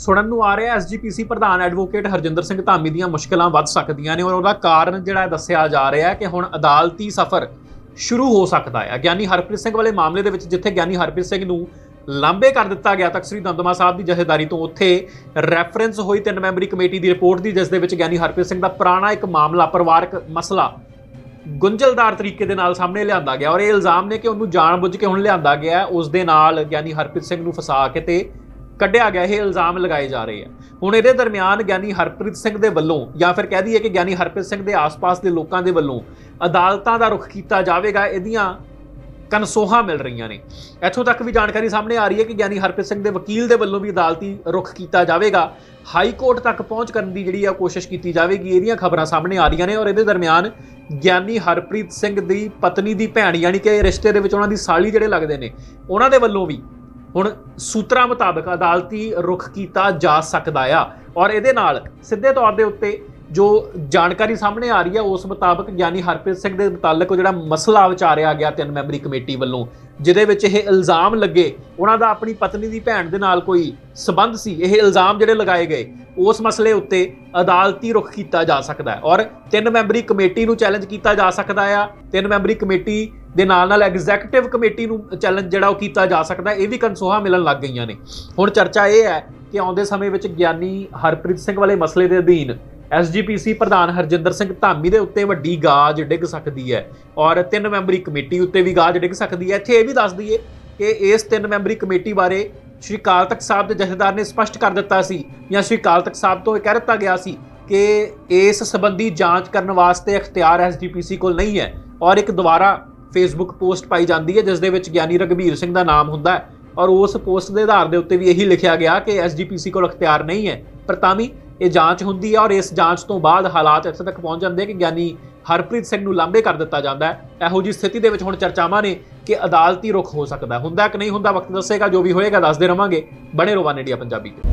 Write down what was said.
ਸੁਣਨ ਨੂੰ ਆ ਰਿਹਾ ਐਸਜੀਪੀਸੀ ਪ੍ਰਧਾਨ ਐਡਵੋਕੇਟ ਹਰਜਿੰਦਰ ਸਿੰਘ ਧਾਮੀ ਦੀਆਂ ਮੁਸ਼ਕਲਾਂ ਵੱਧ ਸਕਦੀਆਂ ਨੇ ਔਰ ਉਹਦਾ ਕਾਰਨ ਜਿਹੜਾ ਦੱਸਿਆ ਜਾ ਰਿਹਾ ਹੈ ਕਿ ਹੁਣ ਅਦਾਲਤੀ ਸਫ਼ਰ ਸ਼ੁਰੂ ਹੋ ਸਕਦਾ ਹੈ। ਗਿਆਨੀ ਹਰਪ੍ਰੀਤ ਸਿੰਘ ਵਾਲੇ ਮਾਮਲੇ ਦੇ ਵਿੱਚ ਜਿੱਥੇ ਗਿਆਨੀ ਹਰਪ੍ਰੀਤ ਸਿੰਘ ਨੂੰ ਲਾਂਬੇ ਕਰ ਦਿੱਤਾ ਗਿਆ ਤਖਤ ਸ੍ਰੀ ਦਮਦਮਾ ਸਾਹਿਬ ਦੀ ਜਥੇਦਾਰੀ ਤੋਂ ਉੱਥੇ ਰੈਫਰੈਂਸ ਹੋਈ ਤਿੰਨ ਮੈਂਬਰੀ ਕਮੇਟੀ ਦੀ ਰਿਪੋਰਟ ਦੀ, ਜਿਸ ਦੇ ਵਿੱਚ ਗਿਆਨੀ ਹਰਪ੍ਰੀਤ ਸਿੰਘ ਦਾ ਪੁਰਾਣਾ ਇੱਕ ਮਾਮਲਾ, ਪਰਿਵਾਰਕ ਮਸਲਾ ਗੁੰਝਲਦਾਰ ਤਰੀਕੇ ਦੇ ਨਾਲ ਸਾਹਮਣੇ ਲਿਆਂਦਾ ਗਿਆ ਔਰ ਇਹ ਇਲਜ਼ਾਮ ਨੇ ਕਿ ਉਹਨੂੰ ਜਾਣਬੁੱਝ ਕੇ ਹੁਣ ਲਿਆਂਦਾ ਗਿਆ ਉਸ ਦੇ ਨਾਲ ਗਿਆਨੀ ਹਰਪ੍ਰੀਤ ਸਿੰਘ ਨੂੰ ਫਸਾ ਕੇ ਤੇ ਕੱਢਿਆ ਗਿਆ, ਇਹ ਇਲਜ਼ਾਮ ਲਗਾਏ ਜਾ ਰਹੇ ਆ। ਹੁਣ ਇਹਦੇ ਦਰਮਿਆਨ ਗਿਆਨੀ ਹਰਪ੍ਰੀਤ ਸਿੰਘ ਦੇ ਵੱਲੋਂ ਜਾਂ ਫਿਰ ਕਹਿ ਦਈਏ ਕਿ ਗਿਆਨੀ ਹਰਪ੍ਰੀਤ ਸਿੰਘ ਦੇ ਆਸ-ਪਾਸ ਦੇ ਲੋਕਾਂ ਦੇ ਵੱਲੋਂ ਅਦਾਲਤਾਂ ਦਾ ਰੁਖ ਕੀਤਾ ਜਾਵੇਗਾ, ਇਹਦੀਆਂ ਕਨਸੋਹਾਂ ਮਿਲ ਰਹੀਆਂ ਨੇ। ਇੱਥੋਂ ਤੱਕ ਵੀ ਜਾਣਕਾਰੀ ਸਾਹਮਣੇ ਆ ਰਹੀ ਹੈ ਕਿ ਗਿਆਨੀ ਹਰਪ੍ਰੀਤ ਸਿੰਘ ਦੇ ਵਕੀਲ ਦੇ ਵੱਲੋਂ ਵੀ ਅਦਾਲਤੀ ਰੁਖ ਕੀਤਾ ਜਾਵੇਗਾ। ਹਾਈ ਕੋਰਟ ਤੱਕ ਪਹੁੰਚ ਕਰਨ ਦੀ ਜਿਹੜੀ ਆ ਕੋਸ਼ਿਸ਼ ਕੀਤੀ ਜਾਵੇਗੀ, ਇਹਦੀਆਂ ਖਬਰਾਂ ਸਾਹਮਣੇ ਆ ਰਹੀਆਂ ਨੇ ਔਰ ਇਹਦੇ ਦਰਮਿਆਨ ਗਿਆਨੀ ਹਰਪ੍ਰੀਤ ਸਿੰਘ ਦੀ ਪਤਨੀ ਦੀ ਭੈਣ, ਯਾਨੀ ਕਿ ਰਿਸ਼ਤੇ ਦੇ ਵਿੱਚ ਉਹਨਾਂ ਦੀ ਸਾਲੀ ਜਿਹੜੇ ਲੱਗਦੇ ਨੇ, ਉਹਨਾਂ ਦੇ ਵੱਲੋਂ ਵੀ ਹੁਣ ਸੂਤਰਾਂ ਮੁਤਾਬਕ ਅਦਾਲਤੀ ਰੁਖ ਕੀਤਾ ਜਾ ਸਕਦਾ ਆ ਔਰ ਇਹਦੇ ਨਾਲ ਸਿੱਧੇ ਤੌਰ ਦੇ ਉੱਤੇ ਜੋ ਜਾਣਕਾਰੀ ਸਾਹਮਣੇ ਆ ਰਹੀ ਹੈ ਉਸ ਮੁਤਾਬਕ ਗਿਆਨੀ ਹਰਪ੍ਰੀਤ ਸਿੰਘ ਦੇ ਮੁਤਾਲਕ ਜਿਹੜਾ ਮਸਲਾ ਵਿਚਾਰਿਆ ਗਿਆ ਤਿੰਨ ਮੈਂਬਰੀ ਕਮੇਟੀ ਵੱਲੋਂ, ਜਿਹਦੇ ਵਿੱਚ ਇਹ ਇਲਜ਼ਾਮ ਲੱਗੇ। ਉਹਨਾਂ ਦਾ ਆਪਣੀ ਪਤਨੀ ਦੀ ਭੈਣ ਦੇ ਨਾਲ ਕੋਈ ਸਬੰਧ ਸੀ। ਇਹ ਇਲਜ਼ਾਮ ਜਿਹੜੇ ਲਗਾਏ ਗਏ, ਉਸ ਮਸਲੇ ਉੱਤੇ ਅਦਾਲਤੀ ਰੁਖ ਕੀਤਾ ਜਾ ਸਕਦਾ ਹੈ। ਔਰ ਤਿੰਨ ਮੈਂਬਰੀ ਕਮੇਟੀ ਨੂੰ ਚੈਲੰਜ ਕੀਤਾ ਜਾ ਸਕਦਾ ਆ। ਤਿੰਨ ਮੈਂਬਰੀ ਕਮੇਟੀ ਦੇ ਨਾਲ ਨਾਲ ਐਗਜ਼ੈਕਟਿਵ ਕਮੇਟੀ ਨੂੰ ਚੈਲੰਜ ਜਿਹੜਾ ਉਹ ਕੀਤਾ ਜਾ ਸਕਦਾ, ਇਹ ਵੀ ਕਨਸੋਹਾ ਮਿਲਣ ਲੱਗ ਗਈਆਂ ਨੇ। ਹੁਣ ਚਰਚਾ ਇਹ ਹੈ ਕਿ ਆਉਂਦੇ ਸਮੇਂ ਵਿੱਚ ਗਿਆਨੀ ਹਰਪ੍ਰੀਤ ਸਿੰਘ ਵਾਲੇ ਮਸਲੇ ਦੇ ਅਧੀਨ ਐਸਜੀਪੀਸੀ ਪ੍ਰਧਾਨ ਹਰਜਿੰਦਰ ਸਿੰਘ ਧਾਮੀ ਦੇ ਉੱਤੇ ਵੱਡੀ ਗਾਜ ਡਿੱਗ ਸਕਦੀ ਹੈ ਔਰ ਤਿੰਨ ਮੈਂਬਰੀ ਕਮੇਟੀ ਉੱਤੇ ਵੀ ਗਾਜ ਡਿੱਗ ਸਕਦੀ ਹੈ। ਇੱਥੇ ਇਹ ਵੀ ਦੱਸ ਦਈਏ ਕਿ ਇਸ ਤਿੰਨ ਮੈਂਬਰੀ ਕਮੇਟੀ ਬਾਰੇ ਸ਼੍ਰੀ ਅਕਾਲ ਤਖਤ ਸਾਹਿਬ ਦੇ ਜਥੇਦਾਰ ਨੇ ਸਪਸ਼ਟ ਕਰ ਦਿੱਤਾ ਸੀ ਜਾਂ ਸ਼੍ਰੀ ਅਕਾਲ ਤਖਤ ਸਾਹਿਬ ਤੋਂ ਇਹ ਕਹਿ ਦਿੱਤਾ ਗਿਆ ਸੀ ਕਿ ਇਸ ਸੰਬੰਧੀ ਜਾਂਚ ਕਰਨ ਵਾਸਤੇ ਇਖਤਿਆਰ ਐਸਜੀਪੀਸੀ ਕੋਲ ਨਹੀਂ ਹੈ ਔਰ ਇੱਕ ਦੁਬਾਰਾ ਫੇਸਬੁੱਕ ਪੋਸਟ ਪਾਈ ਜਾਂਦੀ ਹੈ ਜਿਸ ਦੇ ਵਿੱਚ ਗਿਆਨੀ ਰਗਵੀਰ ਸਿੰਘ ਦਾ ਨਾਮ ਹੁੰਦਾ ਹੈ। ਔਰ ਉਸ ਪੋਸਟ ਦੇ ਆਧਾਰ ਦੇ ਉੱਤੇ ਵੀ ਇਹੀ ਲਿਖਿਆ ਗਿਆ ਕਿ ਐਸਜੀਪੀਸੀ ਕੋਲ ਅਖਤਿਆਰ ਨਹੀਂ ਹੈ, ਪਰ ਤਾਂ ਵੀ ਇਹ ਜਾਂਚ ਹੁੰਦੀ ਹੈ ਔਰ ਇਸ ਜਾਂਚ ਤੋਂ ਬਾਅਦ ਹਾਲਾਤ ਇੱਥੇ ਤੱਕ ਪਹੁੰਚ ਜਾਂਦੇ ਕਿ ਗਿਆਨੀ ਹਰਪ੍ਰੀਤ ਸਿੰਘ ਨੂੰ ਲਾਂਬੇ ਕਰ ਦਿੱਤਾ ਜਾਂਦਾ ਹੈ। ਇਹੋ ਜੀ ਸਥਿਤੀ ਦੇ ਵਿੱਚ ਹੁਣ ਚਰਚਾਵਾਂ ਨੇ ਕਿ ਅਦਾਲਤੀ ਰੁਖ ਹੋ ਸਕਦਾ ਹੁੰਦਾ ਕਿ ਨਹੀਂ ਹੁੰਦਾ, ਵਕਤ ਦੱਸੇਗਾ, ਜੋ ਵੀ ਹੋਏਗਾ, ਦੱਸਦੇ ਰਵਾਂਗੇ। ਬਣੇ ਰੋਵਾ ਇੰਡੀਆ ਪੰਜਾਬੀ ਤੇ।